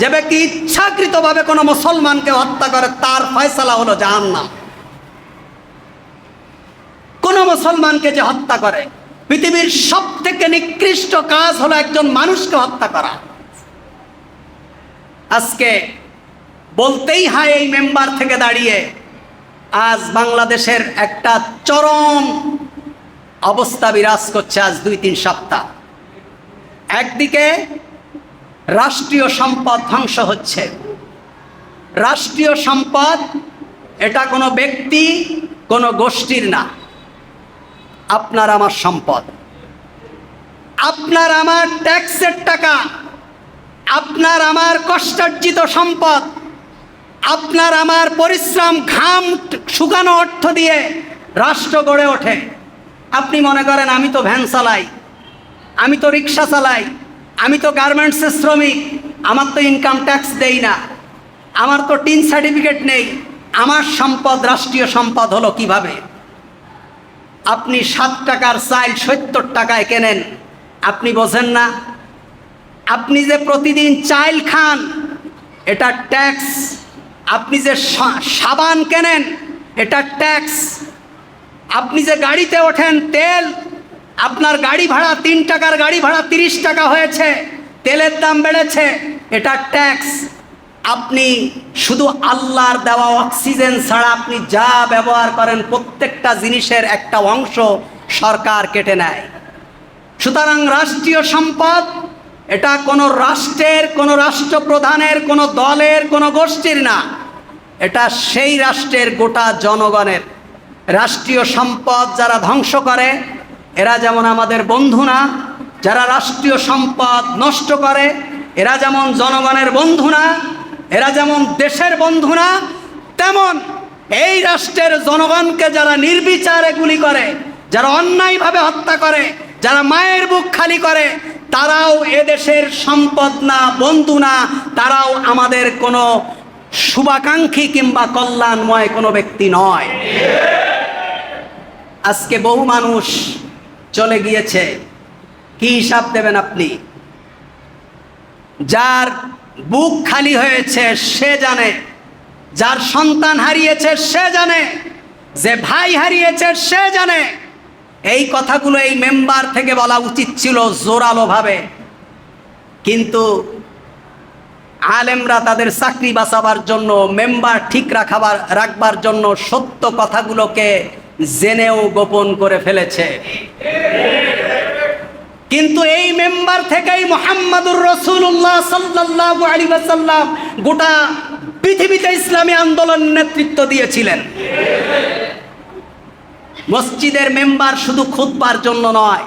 যে ব্যক্তি ইচ্ছাকৃতভাবে কোনো মুসলমানকে হত্যা করে, তার ফয়সালা হলো জাহান্নাম। কোন মুসলমানকে যে হত্যা করে, পৃথিবীর সব থেকে নিকৃষ্ট কাজ হলো একজন মানুষকে হত্যা করা। আজকে বলতেই হয় এই মেম্বার থেকে দাঁড়িয়ে, আজ বাংলাদেশের একটা চরম অবস্থা বিরাজ করছে আজ দুই তিন সপ্তাহ। একদিকে রাষ্ট্রীয় সম্পদ ধ্বংস হচ্ছে। রাষ্ট্রীয় সম্পদ, এটা কোনো ব্যক্তি, কোনো গোষ্ঠীর না। আপনার আমার সম্পদ। আপনার আমার ট্যাক্সের টাকা। আপনার আমার কষ্টার্জিত সম্পদ। আপনার আমার পরিশ্রম, ঘাম, শুকানো অর্থ দিয়ে রাষ্ট্র গড়ে ওঠে। আপনি মনে করেন, আমি তো ভ্যান চালাই, আমি তো রিক্সা চালাই আমি তো গার্মেন্টসের শ্রমিক, আমার তো ইনকাম ট্যাক্স দেই না। আমার তো টিন সার্টিফিকেট নেই। আমার সম্পদ, রাষ্ট্রীয় সম্পদ হলো কীভাবে? আপনি সাত টাকার চাইল সত্তর টাকায় কেনেন? আপনি বোঝেন না? আপনি যে প্রতিদিন চাইল খান, এটা ট্যাক্স আপনি যে সাবান কেনেন, এটা ট্যাক্স আপনি যে গাড়িতে ওঠেন তেল আপনার গাড়ি ভাড়া, তিন টাকার গাড়ি ভাড়া তিরিশ টাকা হয়েছে, তেলের দাম বেড়েছে, এটা ট্যাক্স আপনি শুধু আল্লাহর দেওয়া অক্সিজেন ছাড়া আপনি যা ব্যবহার করেন, প্রত্যেকটা জিনিসের একটা অংশ সরকার কেটে নেয়। সুতরাং রাষ্ট্রীয় সম্পদ, এটা কোনো রাষ্ট্রের, কোনো রাষ্ট্রপ্রধানের, কোনো দলের, কোনো গোষ্ঠীর না। এটা সেই রাষ্ট্রের গোটা জনগণের। রাষ্ট্রীয় সম্পদ যারা ধ্বংস করে এরা যেমন আমাদের বন্ধু না, যারা রাষ্ট্রীয় সম্পদ নষ্ট করে, এরা যেমন জনগণের বন্ধু না, এরা যেমন দেশের বন্ধু না, তেমন এই রাষ্ট্রের জনগণকে যারা নির্বিচারে গুলি করে, যারা অন্যায়ভাবে হত্যা করে, যারা মায়ের বুক খালি করে, তারাও এদেশের সম্পদ না, বন্ধু না, তারাও আমাদের কোনো শুভাকাঙ্ক্ষী কিংবা কল্যাণময় কোনো ব্যক্তি নয়। আজকে বহু মানুষ চলে গিয়েছে। কি হিসাব দেবেন আপনি? যার বুক খালি হয়েছে, সে জানে। যার সন্তান হারিয়েছে, সে জানে। যে ভাই হারিয়েছে, সে জানে। এই কথাগুলো এই মেম্বার থেকে বলা উচিত ছিল জোরালোভাবে। কিন্তু আলেমরা তাদের চাকরি বাঁচাবার জন্য, মেম্বার ঠিক রাখাবার রাখবার জন্য সত্য কথাগুলোকে জেনেও গোপন করে ফেলেছে। কিন্তু এই মেম্বার থেকেই মোহাম্মদুর রসুল্লাহ সাল্লাহ আলী সাল্লাম গোটা পৃথিবীতে ইসলামী আন্দোলন নেতৃত্ব দিয়েছিলেন। মসজিদের মেম্বার শুধু খুতবার জন্য নয়,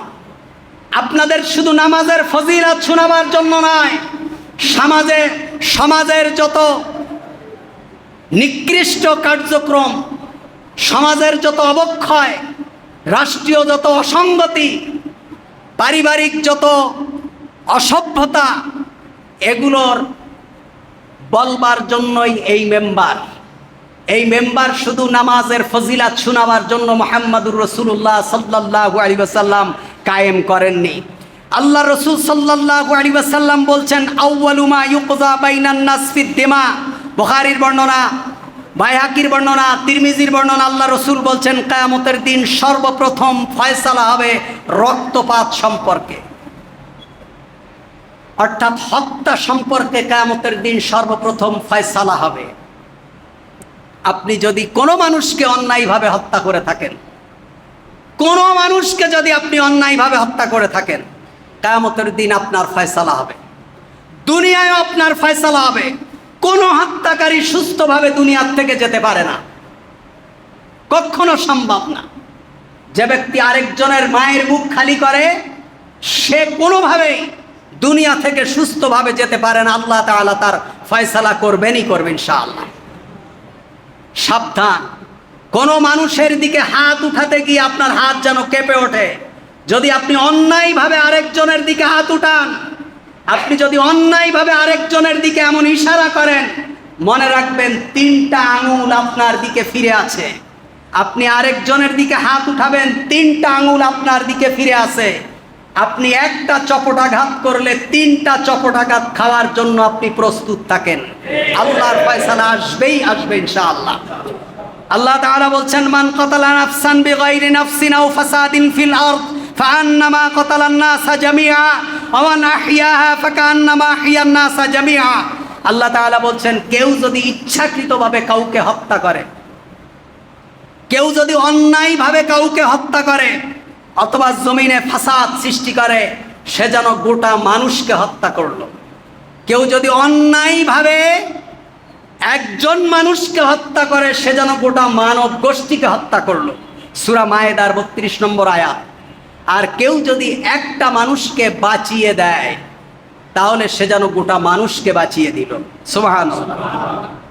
আপনাদের শুধু নামাজের ফজিরাত শোনাবার জন্য নয়, সমাজে, সমাজের যত নিকৃষ্ট কার্যক্রম সমাজের যত অবক্ষয়, রাষ্ট্রীয় যত অসঙ্গতি, পারিবারিক যত অসভ্যতা, এগুলোর বলবার জন্যই এই মেম্বার। এই মেম্বার শুধু নামাজের ফজিলাত শোনাবার জন্য মোহাম্মদুর রসুল্লাহ সাল্লাহ আলী সাল্লাম কায়েম করেননি। আল্লাহ রসুল সাল্লাহ আলী সাল্লাম বলছেন আউ্বালুমা ইউকজা বাইনান নাসফিদ দিমা। বর্ণনা বাইহাকির বর্ণনা, তিরমিজির বর্ণনা, আল্লাহ রসুল বলছেন, কায়ামতের দিন সর্বপ্রথম ফয়সালা হবে রক্তপাত সম্পর্কে। অর্থাৎ হত্যা সম্পর্কে কায়ামতের দিন সর্বপ্রথম ফয়সালা হবে। আপনি যদি কোনো মানুষকে অন্যায়ভাবে হত্যা করে থাকেন, কোনো মানুষকে যদি আপনি অন্যায়ভাবে হত্যা করে থাকেন, কায়ামতের দিন আপনার ফয়সালা হবে। দুনিয়ায় আপনার ফয়সালা হবে। কোনো হত্যাকারী সুস্থভাবে দুনিয়ার থেকে যেতে পারে না। কখনো সম্ভব না। যে ব্যক্তি আরেকজনের মায়ের মুখ খালি করে, সে কোনোভাবেই দুনিয়া থেকে সুস্থভাবে যেতে পারে না। আল্লাহ তাআলা তার ফয়সালা করবেনই করবেন ইনশাআল্লাহ। সাবধান। কোনো মানুষের দিকে হাত উঠাতে গিয়ে আপনার হাত যেন কেঁপে ওঠে। যদি আপনি অন্যায়ভাবে আরেকজনের দিকে হাত উঠান আপনি যদি অন্যায়ভাবে আরেকজনের দিকে এমন ইশারা করেন, মনে রাখবেন তিনটা আঙুল আপনার দিকে ফিরে আছে। আপনি আরেকজনের দিকে হাত উঠাবেন, তিনটা আঙুল আপনার দিকে ফিরে আছে। আপনি একটা চপটাঘাত করলে তিনটা চপটাঘাত খাওয়ার জন্য আপনি প্রস্তুত থাকেন। আল্লাহর ফয়সালা আসবেই আসবে ইনশাআল্লাহ। আল্লাহ তাআলা বলছেন, মান কাতালা নাফসান বিগাইরি নাফসিন আও ফাসাদিন ফিল আরদ। ফাআন্নামা কাতালান নাসা জামিআ, ওয়া মান আহইয়াহা ফাকান্নামা আহইয়ান নাসা জামিআ। আল্লাহ তাআলা বলছেন, কেউ যদি ইচ্ছাকৃতভাবে কাউকে হত্যা করে, কেউ যদি অন্যায়ভাবে কাউকে হত্যা করে, অথবা জমিনে ফাসাদ সৃষ্টি করে, সে যেন গোটা মানুষকে হত্যা করল। কেউ যদি অন্যায়ভাবে একজন মানুষকে হত্যা করে, সে যেন গোটা মানব গোষ্ঠীকে হত্যা করল। সুরা মায়েদার বত্রিশ নম্বর আয়াত। আর কেউ যদি একটা মানুষকে বাঁচিয়ে দেয়, তাহলে সে যেন গোটা মানুষকে বাঁচিয়ে দিল। সুবহান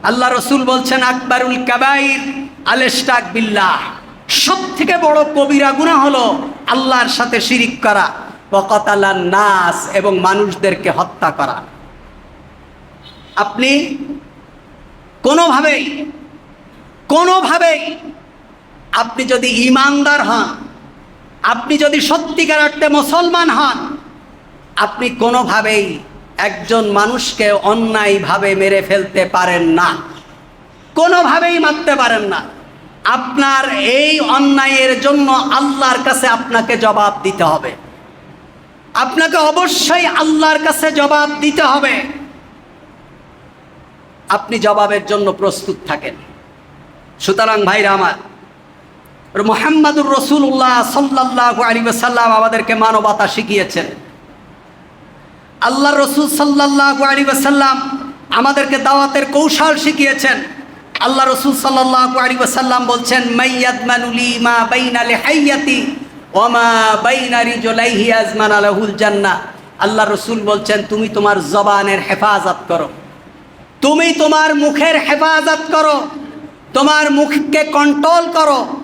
আল্লাহ রসুল বলছেন, আকবরুল কাবাইর আলেস্টাক বিল্লাহ। সব থেকে বড় কবিরা গুণা হলো আল্লাহর সাথে শিরিক করা বকতালান নাস এবং মানুষদেরকে হত্যা করা। আপনি কোনোভাবেই কোনোভাবেই আপনি যদি ইমানদার হন আপনি যদি সত্যিকার অর্থে মুসলমান হন, আপনি কোনোভাবেই একজন মানুষকে অন্যায়ভাবে মেরে ফেলতে পারেন না। কোনোভাবেই মারতে পারেন না। আপনার এই অন্যায়ের জন্য আল্লাহর কাছে আপনাকে জবাব দিতে হবে। আপনাকে অবশ্যই আল্লাহর কাছে জবাব দিতে হবে। আপনি জবাবের জন্য প্রস্তুত থাকেন। সুতরাং ভাইরা আমার মোহাম্মদুর রসুল্লাহ সাল্লাহ আলী সাল্লাম আমাদেরকে মানবতা শিখিয়েছেন। আল্লাহ রসুল সাল্লাহ আলী সাল্লাম আমাদেরকে দাওয়াতের কৌশল শিখিয়েছেন। আল্লাহ রসুল সাল্লাহ আলী সাল্লাম বলছেন মাইয়াদ মানুলি মা বাইনালে হাইয়াতি ওমা বাইনারি জোলাইহি আজমান আলাহুল জান্না। আল্লাহ রসুল বলছেন, তুমি তোমার জবানের হেফাজত করো। তুমি তোমার মুখের হেফাজত করো। তোমার মুখকে কন্ট্রোল করো।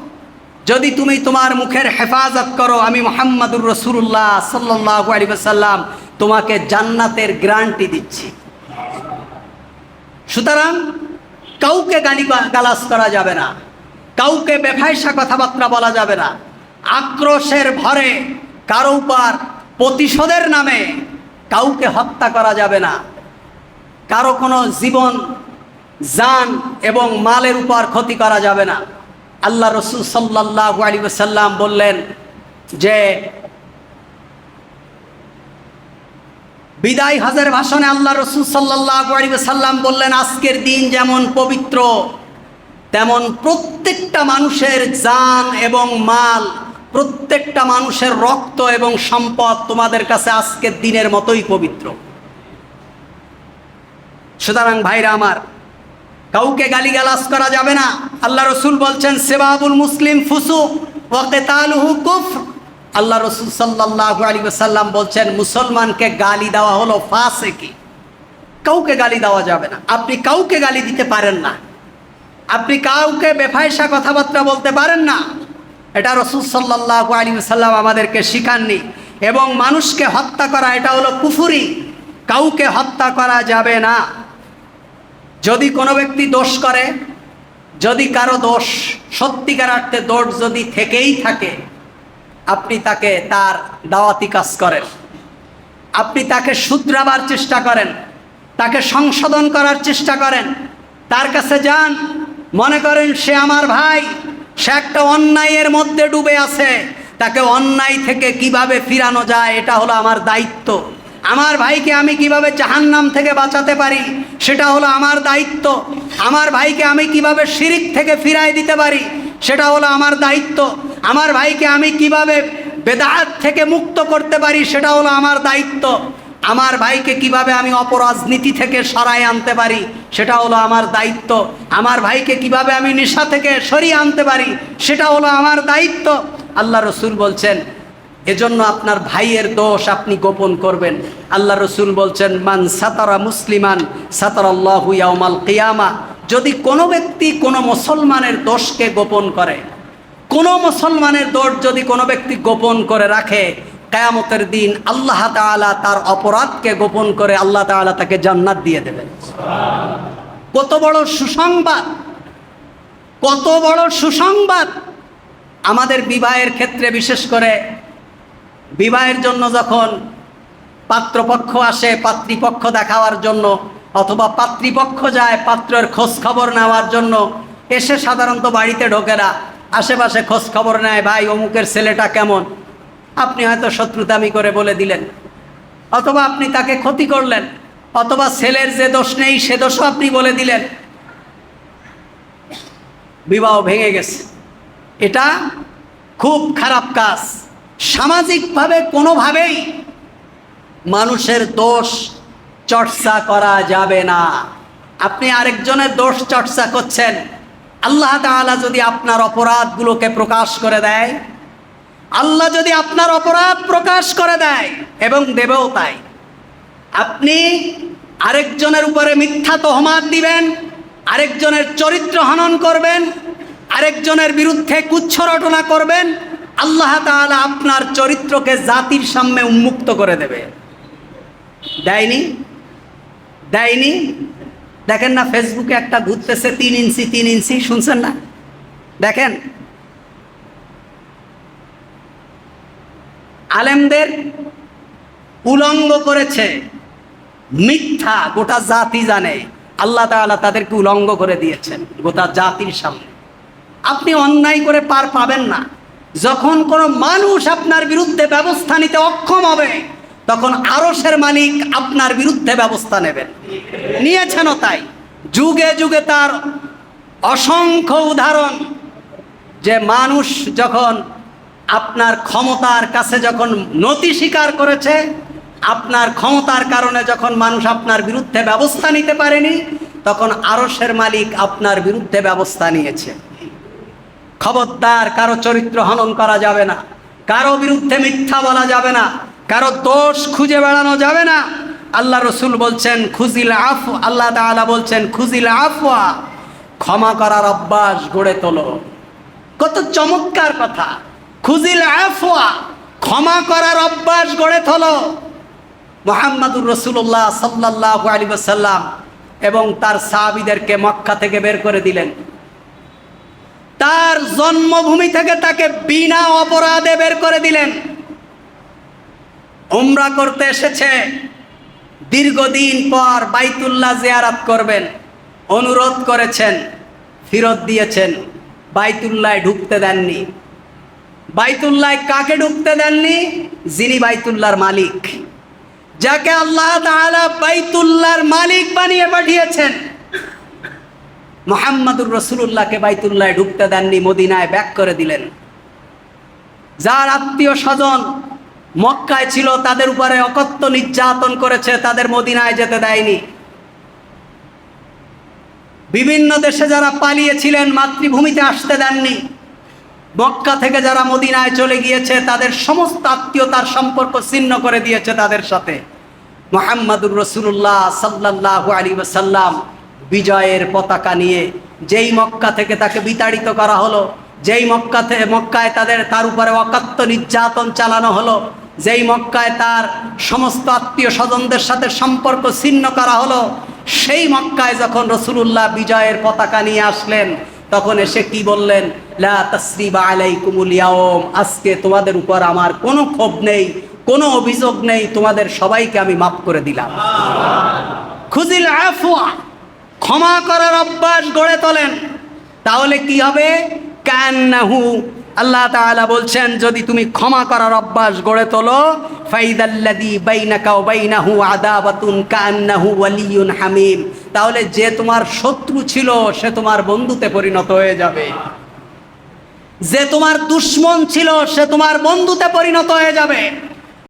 যদি তুমি তোমার মুখের হেফাজত করো, আমি মোহাম্মদুর রসুল্লাহ সাল্লাহ তোমাকে জান্নাতের গ্রান্টি দিচ্ছি। সুতরাং কাউকে গালি গালাস করা যাবে না, কাউকে বেফাইসা কথাবার্তা বলা যাবে না। আক্রোশের ভরে কারও উপর প্রতিশোধের নামে কাউকে হত্যা করা যাবে না। কারও কোনো জীবন, জান এবং মালের উপর ক্ষতি করা যাবে না। আল্লাহ রসুল সাল্লাহ আলী সাল্লাম বললেন যে, বিদায় হাজার ভাষণে আল্লাহ রসুল সাল্লাহ আলী সাল্লাম বললেন, আজকের দিন যেমন পবিত্র, তেমন প্রত্যেকটা মানুষের জান এবং মাল, প্রত্যেকটা মানুষের রক্ত এবং সম্পদ তোমাদের কাছে আজকের দিনের মতোই পবিত্র। সুতরাং ভাইরা আমার কাউকে গালি গালিগালাজ করা যাবে না। আল্লাহ রসুল বলছেন, সেবাবুল মুসলিম ফুসু ওয়াকেতালুহু কুফর। আল্লাহ রসুল সাল্লাহ আলী সাল্লাম বলছেন, মুসলমানকে গালি দেওয়া হলো ফাঁসে কি কাউকে গালি দেওয়া যাবে না। আপনি কাউকে গালি দিতে পারেন না। আপনি কাউকে বেফায়সা কথাবার্তা বলতে পারেন না। এটা রসুল সাল্লাহ আলী সাল্লাম আমাদেরকে শিখাননি। এবং মানুষকে হত্যা করা, এটা হলো কুফুরি। কাউকে হত্যা করা যাবে না। যদি কোনো ব্যক্তি দোষ করে, যদি কারও দোষ সত্যিকার অর্থে দোষ যদি থেকেই থাকে, আপনি তাকে তার দাওয়াতি কাজ করেন। আপনি তাকে শুধরাবার চেষ্টা করেন, তাকে সংশোধন করার চেষ্টা করেন। তার কাছে যান, মনে করেন সে আমার ভাই, সে একটা অন্যায়ের মধ্যে ডুবে আছে, তাকে অন্যায় থেকে কীভাবে ফিরানো যায়, এটা হলো আমার দায়িত্ব। আমার ভাইকে আমি কীভাবে জাহান্নাম থেকে বাঁচাতে পারি? সেটা হলো আমার দায়িত্ব। আমার ভাইকে আমি কীভাবে শিরিক থেকে ফিরাই দিতে পারি? সেটা হলো আমার দায়িত্ব। আমার ভাইকে আমি কীভাবে বেদাত থেকে মুক্ত করতে পারি? সেটা হলো আমার দায়িত্ব। আমার ভাইকে কীভাবে আমি অপরাজনীতি থেকে সরাই আনতে পারি? সেটা হলো আমার দায়িত্ব। আমার ভাইকে কীভাবে আমি নেশা থেকে সরিয়ে আনতে পারি? সেটা হলো আমার দায়িত্ব। আল্লাহ রসুল বলছেন এজন্য আপনার ভাইয়ের দোষ আপনি গোপন করবেন। আল্লাহ রসুল বলছেন, মান সাতারা মুসলিমান সাতার আল্লাহ ইয়ামাল কিয়ামা। যদি কোনো ব্যক্তি কোনো মুসলমানের দোষকে গোপন করে, কোনো মুসলমানের দোষ যদি কোনো ব্যক্তি গোপন করে রাখে, কেয়ামতের দিন আল্লাহ তাআলা তার অপরাধকে গোপন করে আল্লাহ তাআলা তাকে জান্নাত দিয়ে দেবেন। কত বড় সুসংবাদ, কত বড় সুসংবাদ। আমাদের বিবাহের ক্ষেত্রে বিশেষ করে বিবাহের জন্য যখন পাত্রপক্ষ আসে, পাত্রীপক্ষ দেখাবার জন্য, অথবা পাত্রীপক্ষ যায় পাত্রের খোঁজ খবর নেওয়ার জন্য, এসে সাধারণত বাড়িতে ঢোকেরা আশেপাশে খোঁজ খবর নেয়, ভাই, অমুকের ছেলেটা কেমন? আপনি হয়তো শত্রুতামি করে বলে দিলেন। অথবা আপনি তাকে ক্ষতি করলেন, অথবা ছেলের যে দোষ নেই, সে দোষও আপনি বলে দিলেন। বিবাহ ভেঙে গেছে। এটা খুব খারাপ কাজ। সামাজিকভাবে কোনোভাবেই মানুষের দোষ চর্চা করা যাবে না। আপনি আরেকজনের দোষ চর্চা করছেন। আল্লাহ তাআলা যদি আপনার অপরাধগুলোকে প্রকাশ করে দেয়, আল্লাহ যদি আপনার অপরাধ প্রকাশ করে দেয় এবং দেবেও তাই। আপনি আরেকজনের উপরে মিথ্যা তহমাত দিবেন, আরেকজনের চরিত্র হনন করবেন, আরেকজনের বিরুদ্ধে কুচ্ছ রটনা করবেন আল্লাহ তাআলা আপনার চরিত্রকে জাতির সামনে উন্মুক্ত করে দেবে। দেয়নি? দেয়নি? দেখেন না ফেসবুকে একটা ঘুরতেছে তিন ইঞ্চি তিন ইঞ্চি, শুনছেন না? দেখেন। আলেমদের উলঙ্গ করেছে। মিথ্যা গোটা জাতি জানে। আল্লাহ তাআলা তাদেরকে উলঙ্গ করে দিয়েছেন গোটা জাতির সামনে। আপনি অন্যায় করে পার পাবেন না। যখন কোনো মানুষ আপনার বিরুদ্ধে ব্যবস্থা নিতে অক্ষম হবে, তখন আরসের মালিক আপনার বিরুদ্ধে ব্যবস্থা নেবেন। নিয়েছেনও তাই। যুগে যুগে তার অসংখ্য উদাহরণ। যে মানুষ যখন আপনার ক্ষমতার কাছে যখন নতি স্বীকার করেছে, আপনার ক্ষমতার কারণে যখন মানুষ আপনার বিরুদ্ধে ব্যবস্থা নিতে পারেনি, তখন আরসের মালিক আপনার বিরুদ্ধে ব্যবস্থা নিয়েছে। খবরদার, কারও চরিত্র হনন করা যাবে না, কারও বিরুদ্ধে মিথ্যা বলা যাবে না, কারও দোষ খুঁজে বেড়ানো যাবে না। আল্লাহ রসুল বলছেন, খুজিল আফ আল্লাহ তাআলা বলছেন, খুজিল আফওয়া ক্ষমা করার অভ্যাস গড়ে তোলো। কত চমৎকার কথা। খুজিল আফওয়া ক্ষমা করার অভ্যাস গড়ে তোলো। মোহাম্মদুর রসুল্লাহ সাল্লাহ আলী সাল্লাম এবং তার সাহাবিদেরকে মক্কা থেকে বের করে দিলেন। তার জন্মভূমি থেকে তাকে বিনা অপরাধে বের করে দিলেন। উমরা করতে এসেছে। দীর্ঘদিন পর বাইতুল্লাহ জিয়ারাত করবেন, অনুরোধ করেছেন, ফিরত দিয়েছেন, বাইতুল্লায় ঢুকতে দেননি। বাইতুল্লায় কাকে ঢুকতে দেননি? যিনি বাইতুল্লাহর মালিক। যাকে আল্লাহ তাআলা বাইতুল্লাহর মালিক বানিয়ে পাঠিয়েছেন। মোহাম্মদুর রসুল্লাহকে বাইতুল্লায় ঢুকতে দেননি, মদিনায় ব্যাক করে দিলেন। যার আত্মীয় স্বজন মক্কায় ছিল, তাদের উপরে অকথ্য নির্যাতন করেছে, তাদের মদিনায় যেতে দেয়নি। বিভিন্ন দেশে যারা পালিয়েছিলেন, মাতৃভূমিতে আসতে দেননি। মক্কা থেকে যারা মদিনায় চলে গিয়েছে, তাদের সমস্ত আত্মীয়তার সম্পর্ক ছিন্ন করে দিয়েছে তাদের সাথে। মোহাম্মদুর রসুল্লাহ সাল্লাহ আলী সাল্লাম বিজয়ের পতাকা নিয়ে যেই মক্কা থেকে তাকে বিতাড়িত করা হলো, যেই মক্কা থেকে মক্কায় তাদের, তার উপরে অকাত্য নির্যাতন চালানো হলো, যেই মক্কায় তার সমস্ত আত্মীয় স্বজনদের সাথে সম্পর্ক ছিন্ন করা হলো, সেই মক্কায় যখন রসুলুল্লাহ বিজয়ের পতাকা নিয়ে আসলেন, তখন এসে কি বললেন, লা ইয়াউম, আজকে তোমাদের উপর আমার কোনো ক্ষোভ নেই, কোনো অভিযোগ নেই, তোমাদের সবাইকে আমি মাফ করে দিলাম। খুজিল, আফওয়া ক্ষমা করার অভ্যাস গড়ে তোলেন। তাহলে কি হবে? কান্নাহু। আল্লাহ তাআলা বলছেন, যদি তুমি ক্ষমা করার অভ্যাস গড়ে তোলো আদাবাতুন হামিম। তাহলে যে তোমার শত্রু ছিল, সে তোমার বন্ধুতে পরিণত হয়ে যাবে। যে তোমার দুশ্মন ছিল, সে তোমার বন্ধুতে পরিণত হয়ে যাবে।